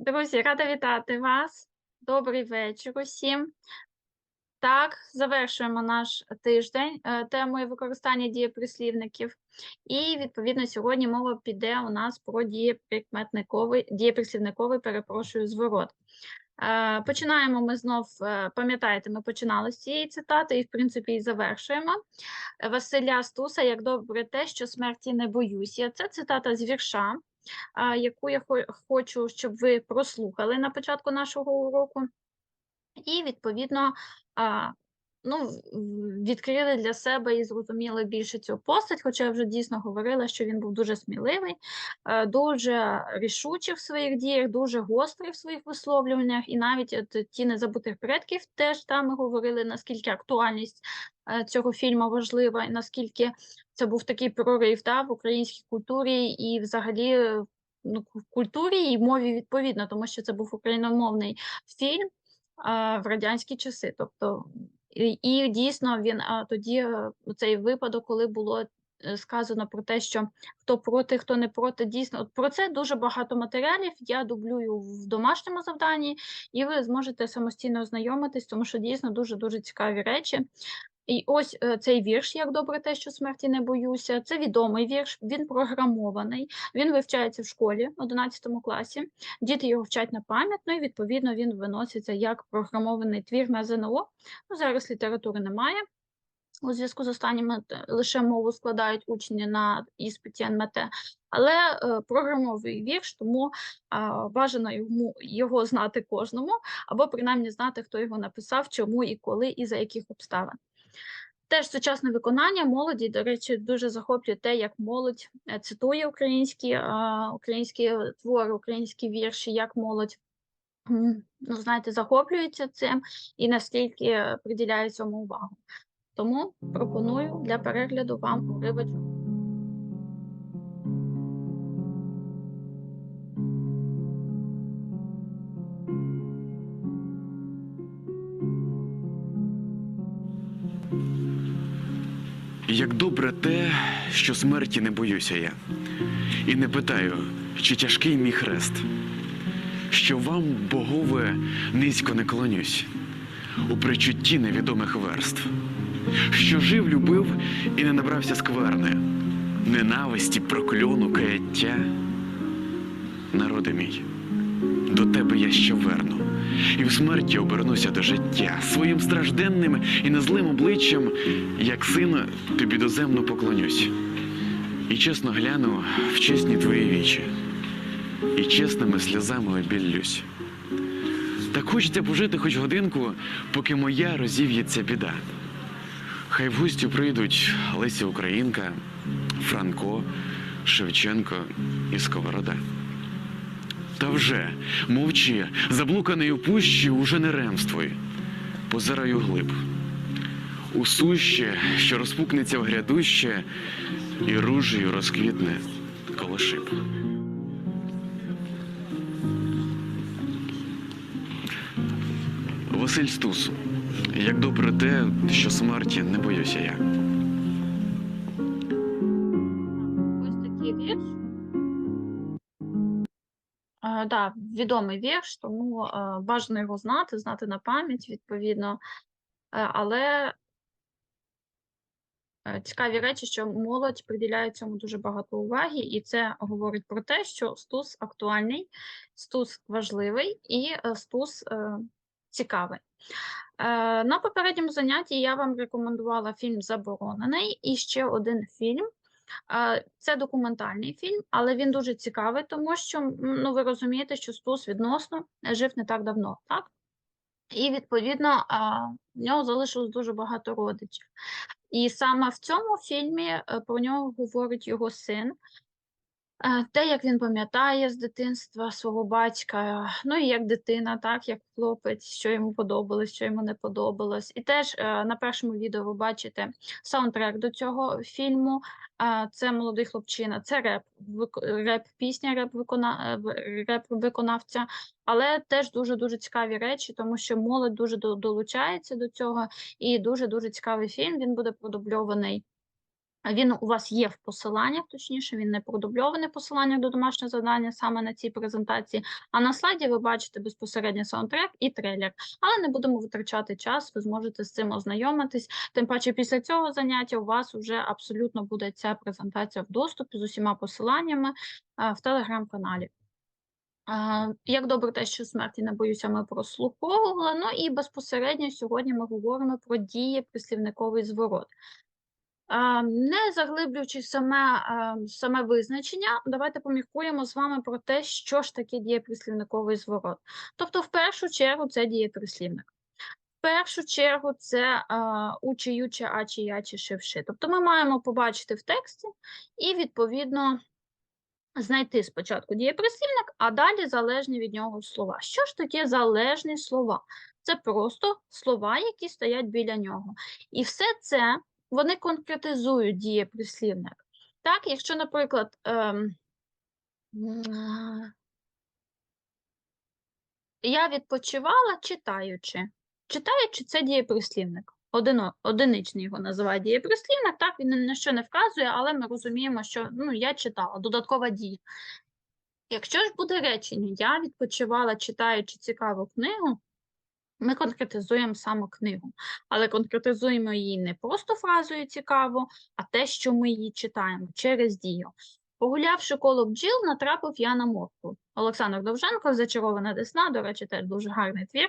Друзі, рада вітати вас. Добрий вечір усім. Так, завершуємо наш тиждень е, темою використання дієприслівників. І, відповідно, сьогодні мова піде у нас про дієприслівниковий, перепрошую, зворот. Е, Починаємо ми знов, е, пам'ятаєте, ми починали з цієї цитати і, в принципі, і завершуємо. Василя Стуса, як добре те, що смерті не боюся. Це цитата з вірша, яку я хочу, щоб ви прослухали на початку нашого уроку. І, відповідно, ну, відкрили для себе і зрозуміли більше цю постать, хоча я вже дійсно говорила, що він був дуже сміливий, е, дуже рішучий в своїх діях, дуже гострий в своїх висловлюваннях, і навіть от ті незабутих предків теж там ми говорили, наскільки актуальність е, цього фільму важлива, і наскільки це був такий прорив да, в українській культурі і взагалі е, ну, в культурі і мові відповідно, тому що це був україномовний фільм в радянські часи. Тобто, і, дійсно він тоді е, цей випадок, коли було е, сказано про те, що хто проти, хто не проти, дійсно от про це дуже багато матеріалів. Я дублюю в домашньому завданні, і ви зможете самостійно ознайомитись, тому що дійсно дуже дуже цікаві речі. І ось е, цей вірш, як добре те, що смерті не боюся. Це відомий вірш, він програмований, він вивчається в школі 11 класі. Діти його вчать на пам'ять, ну і відповідно він виноситься як програмований твір на ЗНО. Ну, зараз літератури немає. У зв'язку з останнім е, лише мову складають учні на іспиті НМТ, але е, програмовий вірш, тому а, бажано йому його знати кожному, або принаймні знати, хто його написав, чому і коли, і за яких обставин. Теж сучасне виконання молоді, до речі, дуже захоплює те, як молодь е, цитує українські, українські твори, українські вірші, як молодь ну, знаєте, захоплюється цим і наскільки е, приділяє цьому увагу. Тому пропоную для перегляду вам уривочок. Як добре те, що смерті не боюся я, і не питаю, чи тяжкий мій хрест, що вам, богове, низько не клонюсь у причутті невідомих верств, що жив, любив і не набрався скверни, ненависті, прокльону, каяття. Народи мій, до тебе я ще верну, і в смерті обернуся до життя своїм стражденним і незлим обличчям, як син, тобі доземно поклонюсь, і чесно гляну в чесні твої вічі, і чесними сльозами обіллюсь. Так хочеться пожити хоч годинку, поки моя розів'ється біда. Хай в гості прийдуть Леся Українка, Франко, Шевченко і Сковорода. Та вже, мовчи, заблуканий у пущі уже не ремствуй, позираю глиб. У суще, що розпукнеться в грядуще, і ружею розквітне коло шип. Василь Стус. Як добре те, що смерті не боюся я. Да, відомий вірш, тому е, бажано його знати, знати на пам'ять, відповідно. Е, але е, цікаві речі, що молодь приділяє цьому дуже багато уваги, і це говорить про те, що стус актуальний, стус важливий і стус цікавий. На попередньому занятті я вам рекомендувала фільм Заборонений і ще один фільм. Це документальний фільм, але він дуже цікавий, тому що ну, ви розумієте, що Стус відносно жив не так давно, так? І відповідно в нього залишилось дуже багато родичів. І саме в цьому фільмі е, про нього говорить його син. Е, Те, як він пам'ятає з дитинства свого батька, ну і як дитина, так, як хлопець, що йому подобалось, що йому не подобалось. І теж е, на першому відео ви бачите саундтрек до цього фільму. Е, Це молодий хлопчина, це реп, вик- реп-пісня, реп-викона... е, реп-виконавця, але теж дуже-дуже цікаві речі, тому що молодь дуже долучається до цього, і дуже-дуже цікавий фільм. Він буде продубльований Він у вас є в посиланнях, точніше, він не продубльований посилання до домашнього завдання саме на цій презентації. А на слайді ви бачите безпосередньо саундтрек і трейлер. Але не будемо витрачати час, ви зможете з цим ознайомитись. Тим паче, після цього заняття у вас вже абсолютно буде ця презентація в доступі з усіма посиланнями в телеграм-каналі. Як добре те, що смерті не боюся, ми прослуховували. Ну і безпосередньо сьогодні ми говоримо про дії прислівниковий зворот. А, Не заглиблюючись саме, саме визначення, давайте поміркуємо з вами про те, що ж таке дієприслівниковий зворот. Тобто, в першу чергу, це дієприслівник. В першу чергу, це а, учи, юче, ачі, ячі, шивши. Тобто ми маємо побачити в тексті і, відповідно, знайти спочатку дієприслівник, а далі залежні від нього слова. Що ж таке залежні слова? Це просто слова, які стоять біля нього. І все це вони конкретизують дієприслівник. Так, якщо, наприклад, ем, я відпочивала читаючи. Читаючи це дієприслівник. Одино, одиничний його називають дієприслівник. Так, він на що не вказує, але ми розуміємо, що ну, я читала, додаткова дія. Якщо ж буде речення, я відпочивала читаючи цікаву книгу, ми конкретизуємо саме книгу, але конкретизуємо її не просто фразою цікаво, а те, що ми її читаємо через дію. Погулявши коло бджіл, натрапив я на моркву. Олександр Довженко, Зачарована Десна, до речі, теж дуже гарний твір.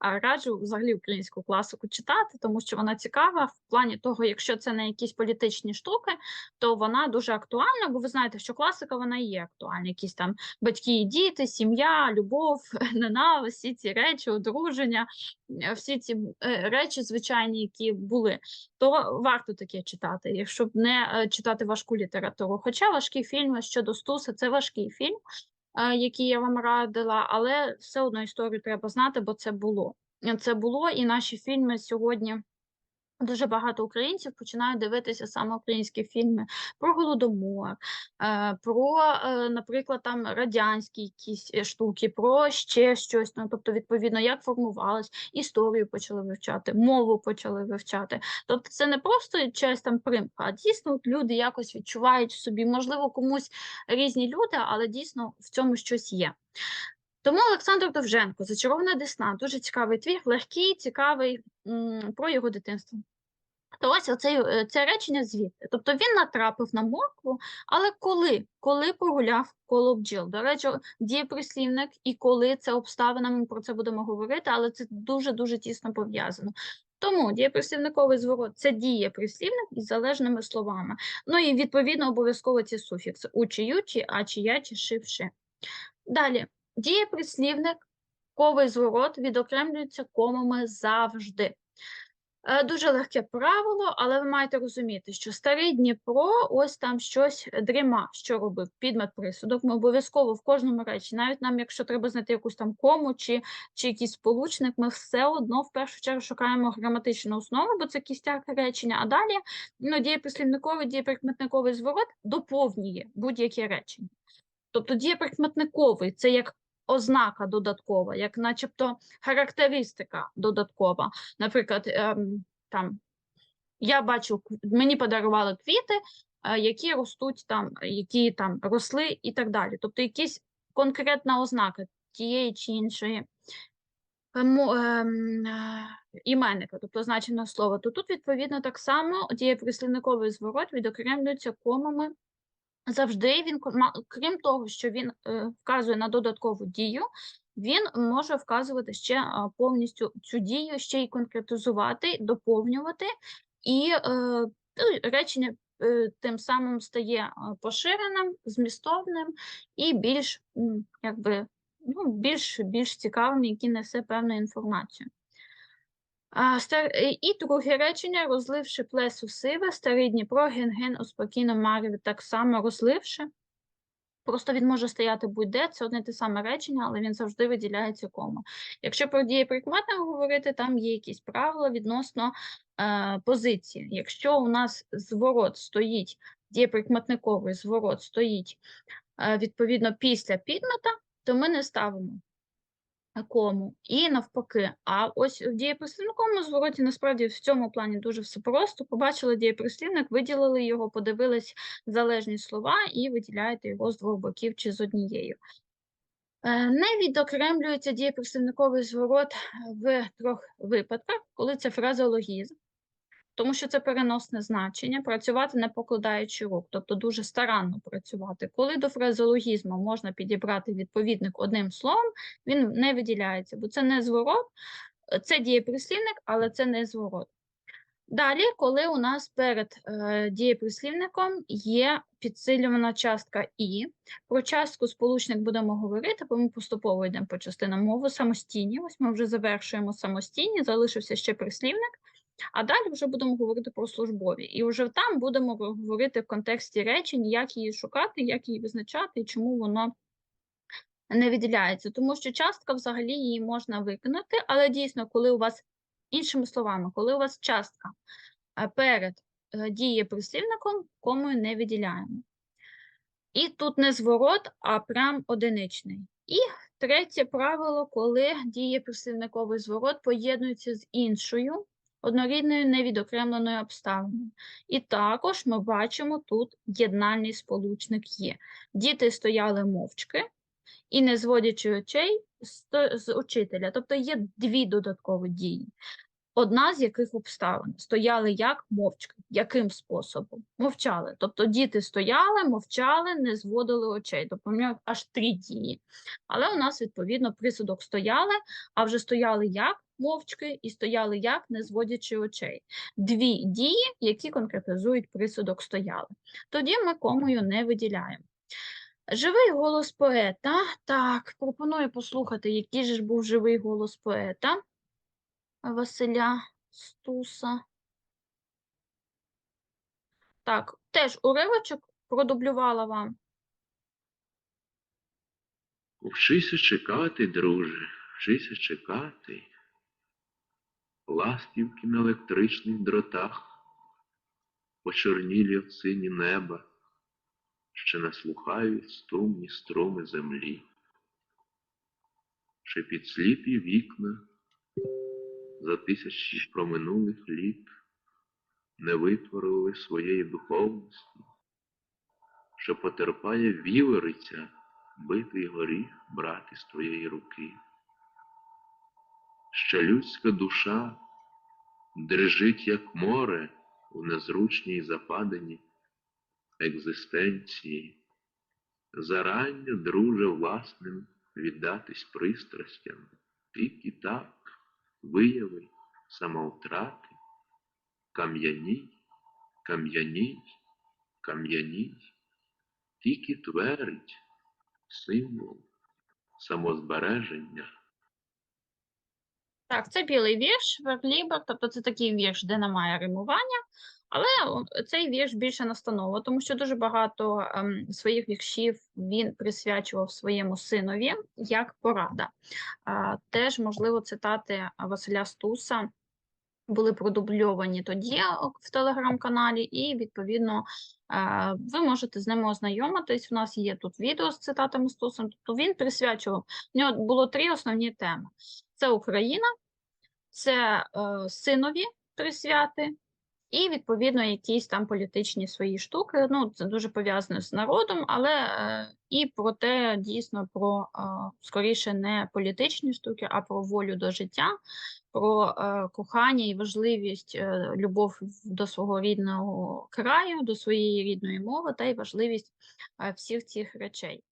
Раджу взагалі українську класику читати, тому що вона цікава в плані того, якщо це не якісь політичні штуки, то вона дуже актуальна, бо ви знаєте, що класика вона і є актуальна. Якісь там батьки і діти, сім'я, любов, ненависть, всі ці речі, одруження, всі ці е, речі, звичайні, які були, то варто таке читати, якщо не е, читати важку літературу. Хоча важкі фільми щодо Стуса це важкий фільм, е, який я вам радила, але все одно історію треба знати, бо це було. Це було, і наші фільми сьогодні. Дуже багато українців починають дивитися саме українські фільми про голодомор, е, про, е, наприклад, там радянські якісь е, штуки, про ще щось. Ну, тобто, відповідно, як формувалась, історію почали вивчати, мову почали вивчати. Тобто, це не просто чиясь там примха, а дійсно от люди якось відчувають в собі, можливо, комусь різні люди, але дійсно в цьому щось є. Тому Олександр Довженко, Зачарована Десна, дуже цікавий твір, легкий, цікавий про його дитинство. То ось оце, е, це речення звідти. Тобто він натрапив на моркву, але коли? Коли погуляв коло бджіл. До речі, дієприслівник і коли це обставина, ми про це будемо говорити, але це дуже-дуже тісно пов'язано. Тому дієприслівниковий зворот це дієприслівник із залежними словами. Ну і відповідно обов'язково ці суфікси учі, ючі, а ачі, ячі, шивши. Далі, дієприслівник, ковий зворот відокремлюється комами завжди. Е, Дуже легке правило, але ви маєте розуміти, що старий Дніпро, ось там щось дріма, що робив, підмет присудок. Ми обов'язково в кожному речі, навіть нам, якщо треба знайти якусь там кому чи, чи якийсь сполучник, ми все одно в першу чергу шукаємо граматичну основу, бо це кістяк речення. А далі ну, дієприслівниковий, дієприкметниковий зворот доповнює будь-яке речення. Тобто дієприкметниковий це як ознака додаткова, як начебто характеристика додаткова. Наприклад, ем, там я бачу, мені подарували квіти, е, які ростуть там, які там росли і так далі. Тобто якась конкретна ознака тієї чи іншої емо- ем, е, іменника, тобто значеного слова. То тут, відповідно, так само дієприслівниковий зворот відокремлюється комами Завжди він, крім того, що він е, вказує на додаткову дію, він може вказувати ще повністю цю дію, ще й конкретизувати, доповнювати, і е, ну, речення е, тим самим стає поширеним, змістовним і більш, якби, ну, більш, більш цікавим, який несе певну інформацію. А, стар... е, І друге речення, розливши плесу сиве, старий Дніпро, ген-ген у спокійному мареві, так само розливши. Просто він може стояти будь-де, це одне те саме речення, але він завжди виділяється кома. Якщо про дієприкметник говорити, там є якісь правила відносно е, позиції. Якщо у нас зворот стоїть, дієприкметниковий зворот стоїть е, відповідно після підмета, то ми не ставимо кому і навпаки. А ось в дієприслівниковому звороті насправді в цьому плані дуже все просто. Побачили дієприслівник, виділили його, подивились залежні слова і виділяєте його з двох боків чи з однією. Е, Не відокремлюється дієприслівниковий зворот в трьох випадках, коли це фразеологізм, тому що це переносне значення, працювати не покладаючи рук, тобто дуже старанно працювати. Коли до фразеологізму можна підібрати відповідник одним словом, він не виділяється, бо це не зворот, це дієприслівник, але це не зворот. Далі, коли у нас перед е, дієприслівником є підсилювана частка і, про частку сполучник будемо говорити, бо ми поступово йдемо по частинам мови самостійні. Ось ми вже завершуємо самостійні, залишився ще прислівник, а далі вже будемо говорити про службові. І вже там будемо говорити в контексті речень, як її шукати, як її визначати і чому воно не виділяється. Тому що частка взагалі її можна виконати, але дійсно, коли у вас, іншими словами, коли у вас частка е, перед е, дієприслівником, комою не виділяємо. І тут не зворот, а прям одиничний. І третє правило, коли дієприслівниковий зворот поєднується з іншою однорідною невідокремленою обставиною. І також ми бачимо тут єднальний сполучник є. Діти стояли мовчки і не зводячи очей з, учителя. Тобто є дві додаткові дії. Одна з яких обставин стояли як мовчки, яким способом? Мовчали. Тобто діти стояли, мовчали, не зводили очей. Тобто аж три дії. Але у нас, відповідно, присудок стояли, а вже стояли як мовчки і стояли як не зводячи очей. Дві дії, які конкретизують присудок стояли. Тоді ми комою не виділяємо. Живий голос поета. Так, пропоную послухати, який же ж був живий голос поета. Василя Стуса. Так, теж уривочок продублювала вам. Вчися чекати, друже, вчися чекати. Ластівки на електричних дротах, почорнілі в сині неба, ще наслухають струмні струми землі, ще під сліпі вікна за тисячі проминулих літ не витворили своєї духовності, що потерпає вівериця битий горіх брати з твоєї руки. Що людська душа дрижить, як море у незручній западині екзистенції, зарання, друже, власним віддатись пристрастям, тільки так вияви самовтрати, кам'яній, кам'яній, кам'яній, тільки твердь символ самозбереження. Так, це білий вірш, верлібер, тобто це такий вірш, де немає римування, але цей вірш більше настанова, тому що дуже багато ем, своїх віршів він присвячував своєму синові як порада. А, теж, можливо, цитати Василя Стуса були продубльовані тоді в телеграм-каналі, і, відповідно, е, ви можете з ними ознайомитись. У нас є тут відео з цитатами Стусом. тобто він присвячував, у нього було три основні теми. Це Україна, це е, синові присвяти, і, відповідно, якісь там політичні свої штуки. Ну, це дуже пов'язано з народом, але е, і про те, дійсно, про е, скоріше не політичні штуки, а про волю до життя, про е, кохання і важливість е, любов до свого рідного краю, до своєї рідної мови та й важливість е, всіх цих речей.